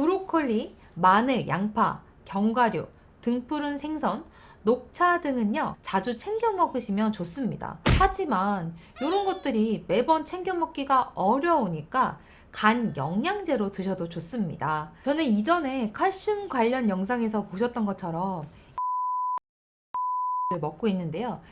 브로콜리, 마늘, 양파, 견과류, 등푸른 생선, 녹차 등은요 자주 챙겨 먹으시면 좋습니다. 하지만 이런 것들이 매번 챙겨 먹기가 어려우니까 간 영양제로 드셔도 좋습니다. 저는 이전에 칼슘 관련 영상에서 보셨던 것처럼 먹고 있는데요.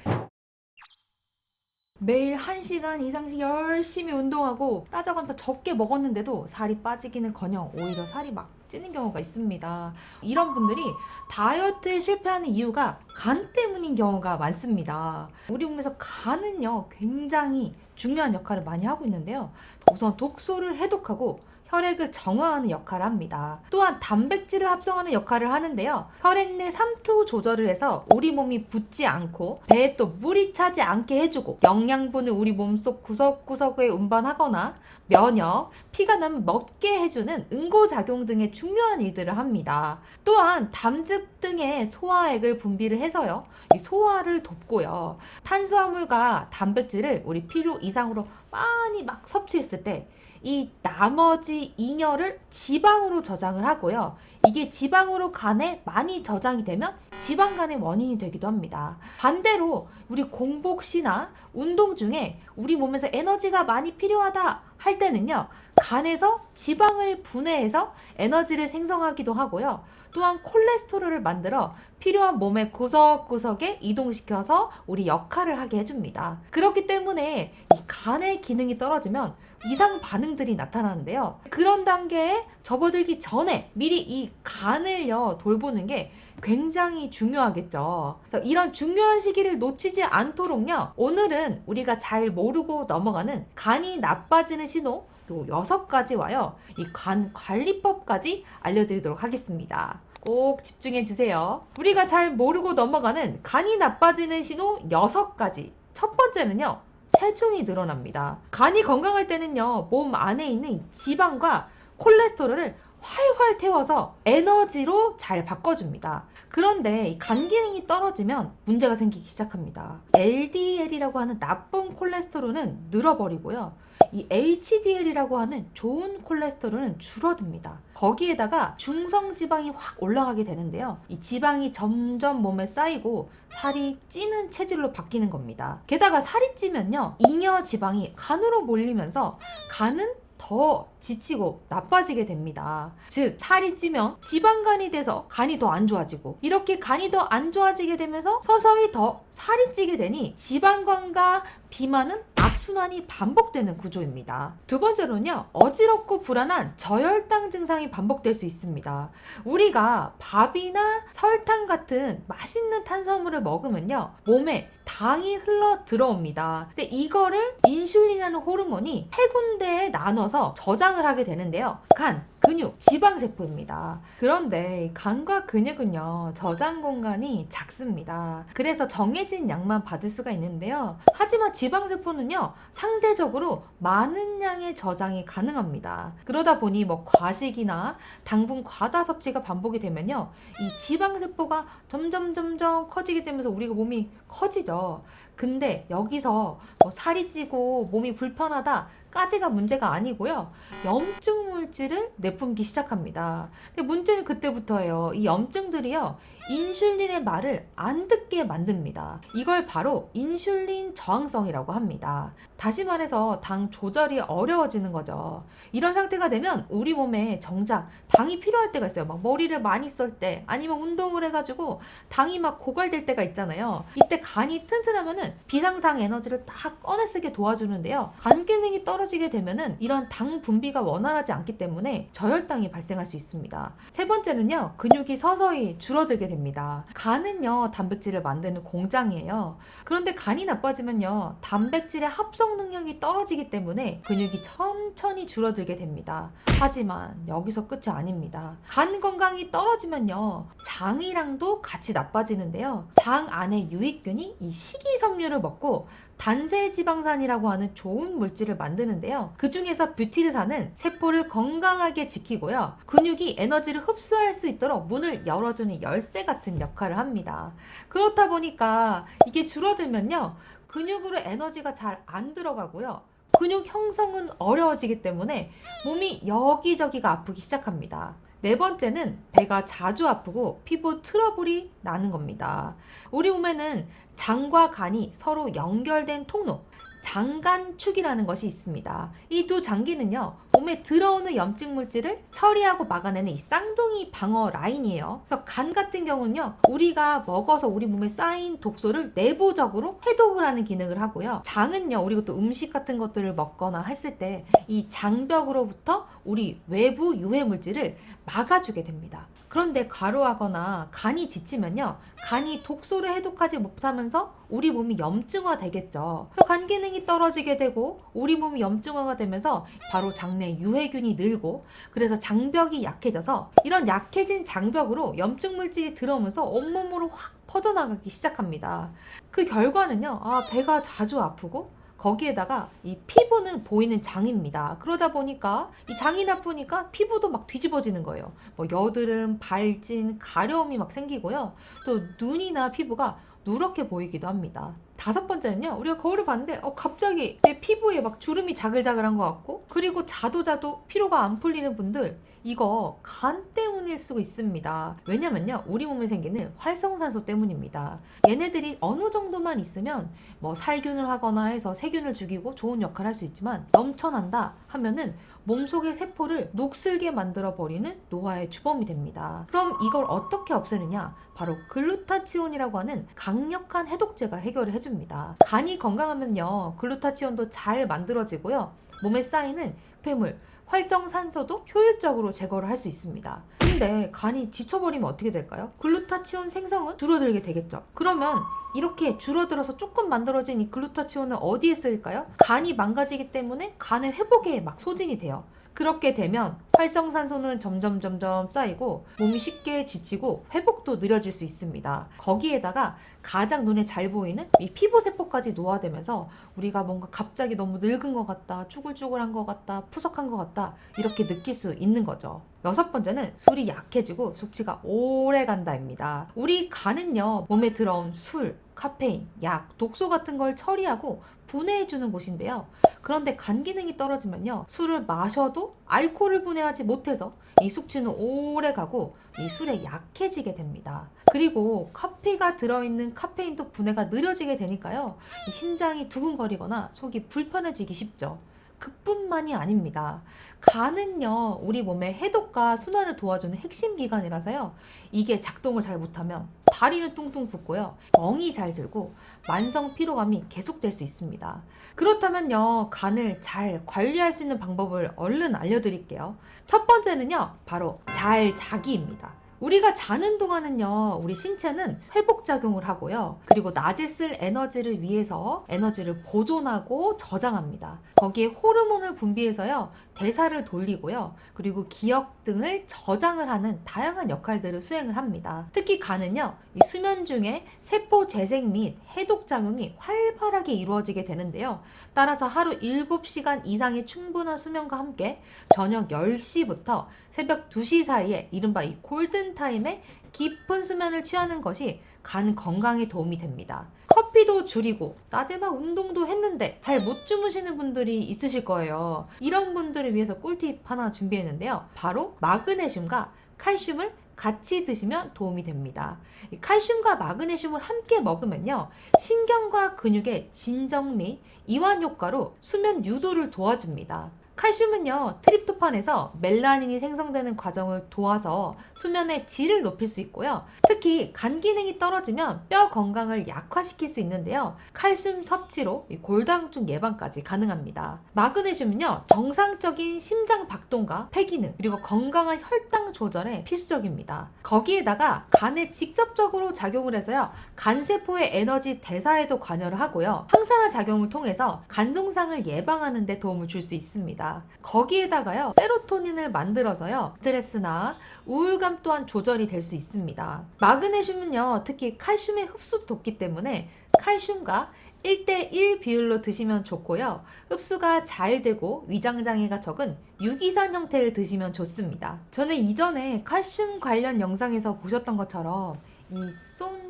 매일 1시간 이상씩 열심히 운동하고 따져가면서 적게 먹었는데도 살이 빠지기는 커녕 오히려 살이 막 찌는 경우가 있습니다. 이런 분들이 다이어트에 실패하는 이유가 간 때문인 경우가 많습니다. 우리 몸에서 간은요 굉장히 중요한 역할을 많이 하고 있는데요. 우선 독소를 해독하고 혈액을 정화하는 역할을 합니다. 또한 단백질을 합성하는 역할을 하는데요. 혈액 내 삼투 조절을 해서 우리 몸이 붓지 않고 배에 또 물이 차지 않게 해주고 영양분을 우리 몸속 구석구석에 운반하거나 면역, 피가 나면 먹게 해주는 응고작용 등의 중요한 일들을 합니다. 또한 담즙 등의 소화액을 분비를 해서요. 이 소화를 돕고요. 탄수화물과 단백질을 우리 필요 이상으로 많이 막 섭취했을 때 이 나머지 잉여를 지방으로 저장을 하고요. 이게 지방으로 간에 많이 저장이 되면 지방간의 원인이 되기도 합니다. 반대로 우리 공복 시나 운동 중에 우리 몸에서 에너지가 많이 필요하다 할 때는요. 간에서 지방을 분해해서 에너지를 생성하기도 하고요. 또한 콜레스테롤을 만들어 필요한 몸의 구석구석에 이동시켜서 우리 역할을 하게 해줍니다. 그렇기 때문에 이 간의 기능이 떨어지면 이상 반응들이 나타나는데요. 그런 단계에 접어들기 전에 미리 이 간을요 돌보는 게 굉장히 중요하겠죠. 이런 중요한 시기를 놓치지 않도록요. 오늘은 우리가 잘 모르고 넘어가는 간이 나빠지는 신호 요 여섯 가지 와요. 이간 관리법까지 알려드리도록 하겠습니다. 꼭 집중해 주세요. 우리가 잘 모르고 넘어가는 간이 나빠지는 신호 여섯 가지. 첫 번째는요. 체중이 늘어납니다. 간이 건강할 때는요. 몸 안에 있는 이 지방과 콜레스테롤을 활활 태워서 에너지로 잘 바꿔줍니다. 그런데 이간 기능이 떨어지면 문제가 생기기 시작합니다. LDL이라고 하는 나쁜 콜레스테롤은 늘어버리고요. 이 HDL이라고 하는 좋은 콜레스테롤은 줄어듭니다. 거기에다가 중성 지방이 확 올라가게 되는데요. 이 지방이 점점 몸에 쌓이고 살이 찌는 체질로 바뀌는 겁니다. 게다가 살이 찌면요. 잉여 지방이 간으로 몰리면서 간은 더 지치고 나빠지게 됩니다. 즉, 살이 찌면 지방간이 돼서 간이 더 안 좋아지고, 이렇게 간이 더 안 좋아지게 되면서 서서히 더 살이 찌게 되니 지방간과 비만은 악순환이 반복되는 구조입니다. 두 번째로는요, 어지럽고 불안한 저혈당 증상이 반복될 수 있습니다. 우리가 밥이나 설탕 같은 맛있는 탄수화물을 먹으면요, 몸에 당이 흘러 들어옵니다. 근데 이거를 인슐린이라는 호르몬이 세 군데에 나눠서 저장을 하게 되는데요. 간, 근육, 지방세포입니다. 그런데 이 간과 근육은요, 저장 공간이 작습니다. 그래서 정해진 양만 받을 수가 있는데요. 하지만 지방세포는요, 상대적으로 많은 양의 저장이 가능합니다. 그러다 보니 뭐 과식이나 당분 과다 섭취가 반복이 되면요, 이 지방세포가 점점 점점 커지게 되면서 우리가 몸이 커지죠. 근데 여기서 뭐 살이 찌고 몸이 불편하다. 까지가 문제가 아니고요. 염증 물질을 내뿜기 시작합니다. 근데 문제는 그때부터예요. 이 염증들이요. 인슐린의 말을 안 듣게 만듭니다. 이걸 바로 인슐린 저항성이라고 합니다. 다시 말해서 당 조절이 어려워지는 거죠. 이런 상태가 되면 우리 몸에 정작 당이 필요할 때가 있어요. 막 머리를 많이 쓸 때, 아니면 운동을 해가지고 당이 막 고갈될 때가 있잖아요. 이때 간이 튼튼하면은 비상당 에너지를 딱 꺼내 쓰게 도와주는데요. 간 기능이 떨어지게 되면은 이런 당 분비가 원활하지 않기 때문에 저혈당이 발생할 수 있습니다. 세 번째는요, 근육이 서서히 줄어들게 됩니다. 간은요, 단백질을 만드는 공장이에요. 그런데 간이 나빠지면요, 단백질의 합성 능력이 떨어지기 때문에 근육이 천천히 줄어들게 됩니다. 하지만 여기서 끝이 아닙니다. 간 건강이 떨어지면요, 장이랑도 같이 나빠지는데요. 장 안에 유익 균이 이 식이섬유를 먹고 단세 지방산이라고 하는 좋은 물질을 만드는데요. 그 중에서 뷰티르산은 세포를 건강하게 지키고요. 근육이 에너지를 흡수할 수 있도록 문을 열어주는 열쇠 같은 역할을 합니다. 그렇다 보니까 이게 줄어들면요. 근육으로 에너지가 잘 안 들어가고요. 근육 형성은 어려워지기 때문에 몸이 여기저기가 아프기 시작합니다. 네 번째는 배가 자주 아프고 피부 트러블이 나는 겁니다. 우리 몸에는 장과 간이 서로 연결된 통로, 장간축이라는 것이 있습니다. 이 두 장기는요, 몸에 들어오는 염증 물질을 처리하고 막아내는 이 쌍둥이 방어 라인이에요. 그래서 간 같은 경우는요, 우리가 먹어서 우리 몸에 쌓인 독소를 내부적으로 해독을 하는 기능을 하고요. 장은요, 우리가 또 음식 같은 것들을 먹거나 했을 때 이 장벽으로부터 우리 외부 유해 물질을 막아주게 됩니다. 그런데 과로하거나 간이 지치면요, 간이 독소를 해독하지 못하면서 우리 몸이 염증화 되겠죠. 그래서 간 기능 이 떨어지게 되고 우리 몸이 염증화가 되면서 바로 장내 유해균이 늘고 그래서 장벽이 약해져서 이런 약해진 장벽으로 염증 물질이 들어오면서 온몸으로 확 퍼져나가기 시작합니다. 그 결과는요, 아, 배가 자주 아프고 거기에다가 이 피부는 보이는 장입니다. 그러다 보니까 이 장이 나쁘니까 피부도 막 뒤집어지는 거예요. 뭐 여드름, 발진, 가려움이 막 생기고요. 또 눈이나 피부가 누렇게 보이기도 합니다. 다섯 번째는요, 우리가 거울을 봤는데, 어, 갑자기 내 피부에 막 주름이 자글자글한 것 같고, 그리고 자도 자도 피로가 안 풀리는 분들, 이거 간 때문일 수 있습니다. 왜냐면요, 우리 몸에 생기는 활성산소 때문입니다. 얘네들이 어느 정도만 있으면 뭐 살균을 하거나 해서 세균을 죽이고 좋은 역할을 할 수 있지만 넘쳐난다 하면은 몸속의 세포를 녹슬게 만들어 버리는 노화의 주범이 됩니다. 그럼 이걸 어떻게 없애느냐? 바로 글루타치온이라고 하는 강력한 해독제가 해결을 해줍니다. 간이 건강하면요, 글루타치온도 잘 만들어지고요, 몸에 쌓이는 폐물, 활성산소도 효율적으로 제거를 할 수 있습니다. 근데 간이 지쳐버리면 어떻게 될까요? 글루타치온 생성은 줄어들게 되겠죠. 그러면 이렇게 줄어들어서 조금 만들어진 이 글루타치온은 어디에 쓰일까요? 간이 망가지기 때문에 간의 회복에 막 소진이 돼요. 그렇게 되면 활성산소는 점점 점점 쌓이고 몸이 쉽게 지치고 회복도 느려질 수 있습니다. 거기에다가 가장 눈에 잘 보이는 이 피부 세포까지 노화되면서 우리가 뭔가 갑자기 너무 늙은 것 같다, 쭈글쭈글한 것 같다, 푸석한 것 같다 이렇게 느낄 수 있는 거죠. 여섯 번째는 술이 약해지고 숙취가 오래 간다입니다. 우리 간은요 몸에 들어온 술, 카페인, 약, 독소 같은 걸 처리하고 분해해주는 곳인데요. 그런데 간 기능이 떨어지면요 술을 마셔도 알코올을 분해하지 못해서 이 숙취는 오래 가고 이 술에 약해지게 됩니다. 그리고 커피가 들어있는 카페인도 분해가 느려지게 되니까요. 이 심장이 두근거리거나 속이 불편해지기 쉽죠. 그뿐만이 아닙니다. 간은요, 우리 몸의 해독과 순환을 도와주는 핵심 기관이라서요. 이게 작동을 잘 못하면 다리는 뚱뚱 붓고요. 멍이 잘 들고 만성 피로감이 계속될 수 있습니다. 그렇다면요, 간을 잘 관리할 수 있는 방법을 얼른 알려드릴게요. 첫 번째는요, 바로 잘 자기입니다. 우리가 자는 동안은요, 우리 신체는 회복작용을 하고요. 그리고 낮에 쓸 에너지를 위해서 에너지를 보존하고 저장합니다. 거기에 호르몬을 분비해서요, 대사를 돌리고요. 그리고 기억 등을 저장을 하는 다양한 역할들을 수행을 합니다. 특히 간은요, 이 수면 중에 세포 재생 및 해독작용이 활발하게 이루어지게 되는데요. 따라서 하루 7시간 이상의 충분한 수면과 함께 저녁 10시부터 새벽 2시 사이에 이른바 이 골든 타임에 깊은 수면을 취하는 것이 간 건강에 도움이 됩니다. 커피도 줄이고 낮에 막 운동도 했는데 잘 못 주무시는 분들이 있으실 거예요. 이런 분들을 위해서 꿀팁 하나 준비했는데요. 바로 마그네슘과 칼슘을 같이 드시면 도움이 됩니다. 이 칼슘과 마그네슘을 함께 먹으면요. 신경과 근육의 진정 및 이완 효과로 수면 유도를 도와줍니다. 칼슘은요, 트립토판에서 멜라닌이 생성되는 과정을 도와서 수면의 질을 높일 수 있고요. 특히 간 기능이 떨어지면 뼈 건강을 약화시킬 수 있는데요. 칼슘 섭취로 이 골다공증 예방까지 가능합니다. 마그네슘은요, 정상적인 심장 박동과 폐 기능, 그리고 건강한 혈당 조절에 필수적입니다. 거기에다가 간에 직접적으로 작용을 해서요, 간세포의 에너지 대사에도 관여를 하고요. 항산화 작용을 통해서 간송상을 예방하는 데 도움을 줄 수 있습니다. 거기에다가요, 세로토닌을 만들어서요, 스트레스나 우울감 또한 조절이 될 수 있습니다. 마그네슘은요, 특히 칼슘의 흡수도 돕기 때문에 칼슘과 1대1 비율로 드시면 좋고요. 흡수가 잘 되고 위장장애가 적은 유기산 형태를 드시면 좋습니다. 저는 이전에 칼슘 관련 영상에서 보셨던 것처럼 이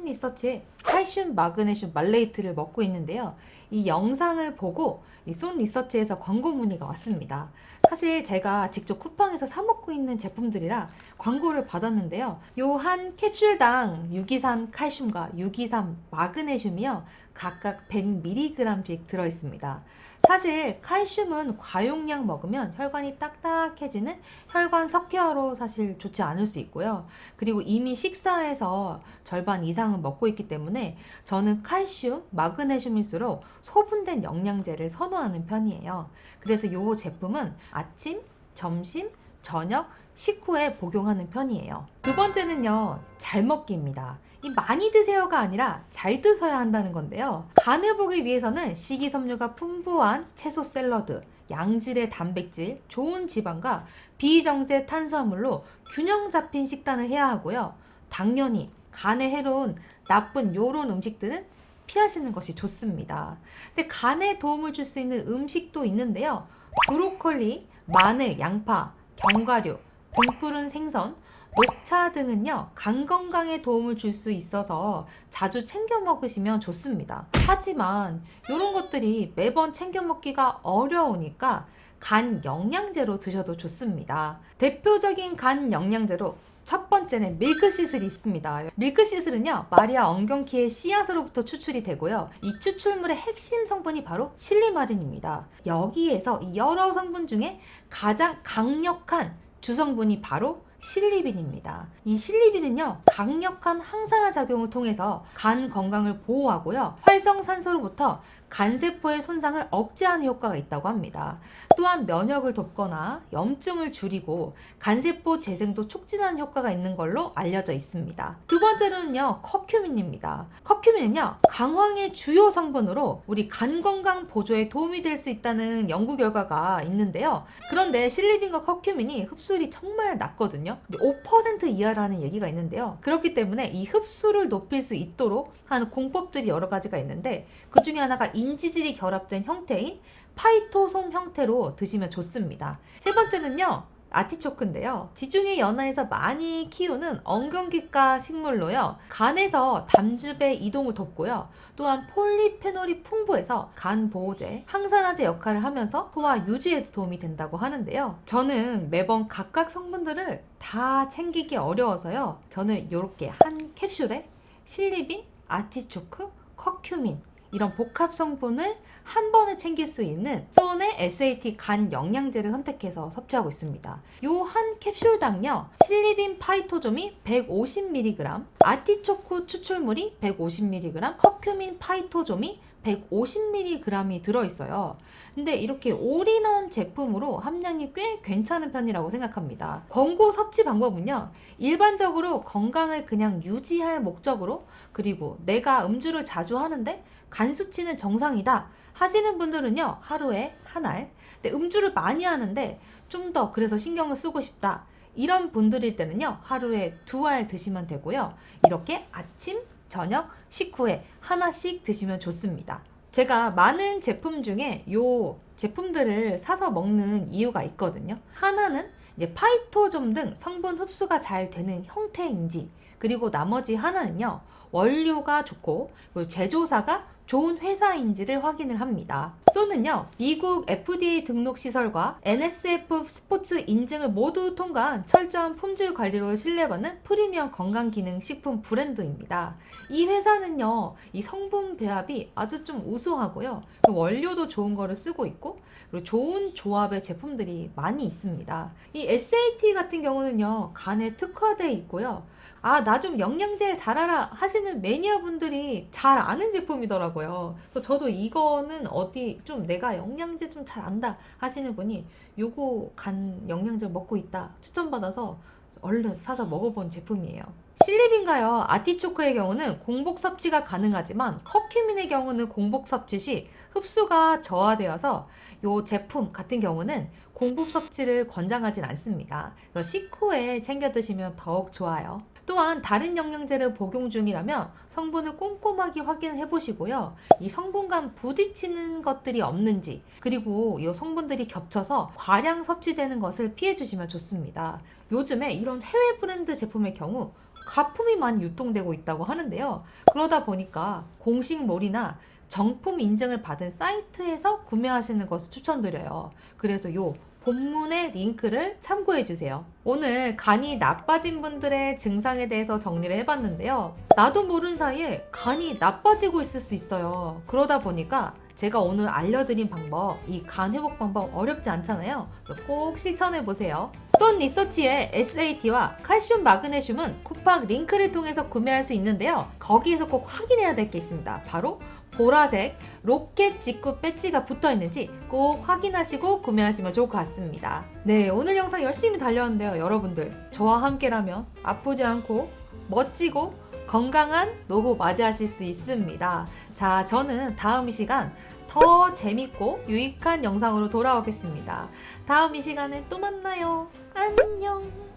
리서치의 칼슘, 마그네슘, 말레이트를 먹고 있는데요. 이 영상을 보고 이손 리서치에서 광고 문의가 왔습니다. 사실 제가 직접 쿠팡에서 사 먹고 있는 제품들이라 광고를 받았는데요. 요 한 캡슐당 유기산 칼슘과 유기산 마그네슘이요. 각각 100mg씩 들어 있습니다. 사실 칼슘은 과용량 먹으면 혈관이 딱딱해지는 혈관 석회화로 사실 좋지 않을 수 있고요. 그리고 이미 식사에서 절반 이상은 먹고 있기 때문에 저는 칼슘, 마그네슘일수록 소분된 영양제를 선호하는 편이에요. 그래서 이 제품은 아침, 점심, 저녁, 식후에 복용하는 편이에요. 두 번째는요, 잘 먹기입니다. 이 많이 드세요가 아니라 잘 드셔야 한다는 건데요. 간을 보기 위해서는 식이섬유가 풍부한 채소 샐러드, 양질의 단백질, 좋은 지방과 비정제 탄수화물로 균형 잡힌 식단을 해야 하고요. 당연히 간에 해로운 나쁜 요런 음식들은 피하시는 것이 좋습니다. 근데 간에 도움을 줄 수 있는 음식도 있는데요. 브로콜리, 마늘, 양파, 견과류, 등푸른 생선, 녹차 등은요, 간 건강에 도움을 줄 수 있어서 자주 챙겨 먹으시면 좋습니다. 하지만 이런 것들이 매번 챙겨 먹기가 어려우니까 간 영양제로 드셔도 좋습니다. 대표적인 간 영양제로 첫 번째는 밀크시슬이 있습니다. 밀크시슬은요, 마리아 엉겅키의 씨앗으로부터 추출이 되고요. 이 추출물의 핵심 성분이 바로 실리마린입니다. 여기에서 이 여러 성분 중에 가장 강력한 주성분이 바로 실리빈입니다. 이 실리빈은요, 강력한 항산화 작용을 통해서 간 건강을 보호하고요, 활성산소로부터 간세포의 손상을 억제하는 효과가 있다고 합니다. 또한 면역을 돕거나 염증을 줄이고 간세포 재생도 촉진하는 효과가 있는 걸로 알려져 있습니다. 두 번째로는요, 커큐민입니다. 커큐민은요, 강황의 주요 성분으로 우리 간 건강 보조에 도움이 될 수 있다는 연구 결과가 있는데요. 그런데 실리빈과 커큐민이 흡수율이 정말 낮거든요. 5% 이하라는 얘기가 있는데요. 그렇기 때문에 이 흡수를 높일 수 있도록 하는 공법들이 여러 가지가 있는데 그 중에 하나가 인지질이 결합된 형태인 파이토솜 형태로 드시면 좋습니다. 세 번째는요. 아티초크인데요. 지중해 연안에서 많이 키우는 엉겅퀴과 식물로요. 간에서 담즙의 이동을 돕고요. 또한 폴리페놀이 풍부해서 간 보호제, 항산화제 역할을 하면서 소화 유지에도 도움이 된다고 하는데요. 저는 매번 각각 성분들을 다 챙기기 어려워서요. 저는 이렇게 한 캡슐에 실리빈, 아티초크, 커큐민 이런 복합 성분을 한 번에 챙길 수 있는 소의 SAT 간 영양제를 선택해서 섭취하고 있습니다. 요 한 캡슐당요 실리빈 파이토점이 150mg, 아티초코 추출물이 150mg, 커큐민 파이토점이 150mg이 들어있어요. 근데 이렇게 올인원 제품으로 함량이 꽤 괜찮은 편이라고 생각합니다. 권고 섭취 방법은요. 일반적으로 건강을 그냥 유지할 목적으로 그리고 내가 음주를 자주 하는데 간 수치는 정상이다 하시는 분들은요. 하루에 한 알. 근데 음주를 많이 하는데 좀 더 그래서 신경을 쓰고 싶다. 이런 분들일 때는요. 하루에 두 알 드시면 되고요. 이렇게 아침, 저녁, 식후에 하나씩 드시면 좋습니다. 제가 많은 제품 중에 요 제품들을 사서 먹는 이유가 있거든요. 하나는 이제 파이토점 등 성분 흡수가 잘 되는 형태인지, 그리고 나머지 하나는요, 원료가 좋고, 제조사가 좋은 회사인지를 확인을 합니다. 소는요, 미국 FDA 등록 시설과 NSF 스포츠 인증을 모두 통과한 철저한 품질 관리로 신뢰받는 프리미엄 건강기능 식품 브랜드입니다. 이 회사는요, 이 성분 배합이 아주 좀 우수하고요. 그 원료도 좋은 거를 쓰고 있고, 그리고 좋은 조합의 제품들이 많이 있습니다. 이 SAT 같은 경우는요, 간에 특화되어 있고요. 아, 나 좀 영양제 잘 알아 하시는 매니아 분들이 잘 아는 제품이더라고요. 그래서 저도 이거는 어디 좀 내가 영양제 좀 잘 안다 하시는 분이 요거 간 영양제 먹고 있다 추천받아서 얼른 사서 먹어본 제품이에요. 실리빈가요 아티초크의 경우는 공복 섭취가 가능하지만 커큐민의 경우는 공복 섭취 시 흡수가 저하되어서 이 제품 같은 경우는 공복 섭취를 권장하진 않습니다. 식후에 챙겨 드시면 더욱 좋아요. 또한 다른 영양제를 복용 중이라면 성분을 꼼꼼하게 확인해 보시고요. 이 성분과 부딪히는 것들이 없는지 그리고 이 성분들이 겹쳐서 과량 섭취되는 것을 피해 주시면 좋습니다. 요즘에 이런 해외 브랜드 제품의 경우 가품이 많이 유통되고 있다고 하는데요. 그러다 보니까 공식몰이나 정품 인증을 받은 사이트에서 구매하시는 것을 추천드려요. 그래서 요 본문의 링크를 참고해 주세요. 오늘 간이 나빠진 분들의 증상에 대해서 정리를 해봤는데요. 나도 모르는 사이에 간이 나빠지고 있을 수 있어요. 그러다 보니까 제가 오늘 알려드린 방법, 이 간 회복 방법 어렵지 않잖아요. 꼭 실천해 보세요. 쏜 리서치의 SAT와 칼슘 마그네슘은 쿠팡 링크를 통해서 구매할 수 있는데요. 거기에서 꼭 확인해야 될 게 있습니다. 바로 보라색 로켓 직구 배지가 붙어 있는지 꼭 확인하시고 구매하시면 좋을 것 같습니다. 네, 오늘 영상 열심히 달렸는데요. 여러분들, 저와 함께라면 아프지 않고 멋지고 건강한 노후 맞이하실 수 있습니다. 자, 저는 다음 이 시간 더 재밌고 유익한 영상으로 돌아오겠습니다. 다음 이 시간에 또 만나요. 안녕!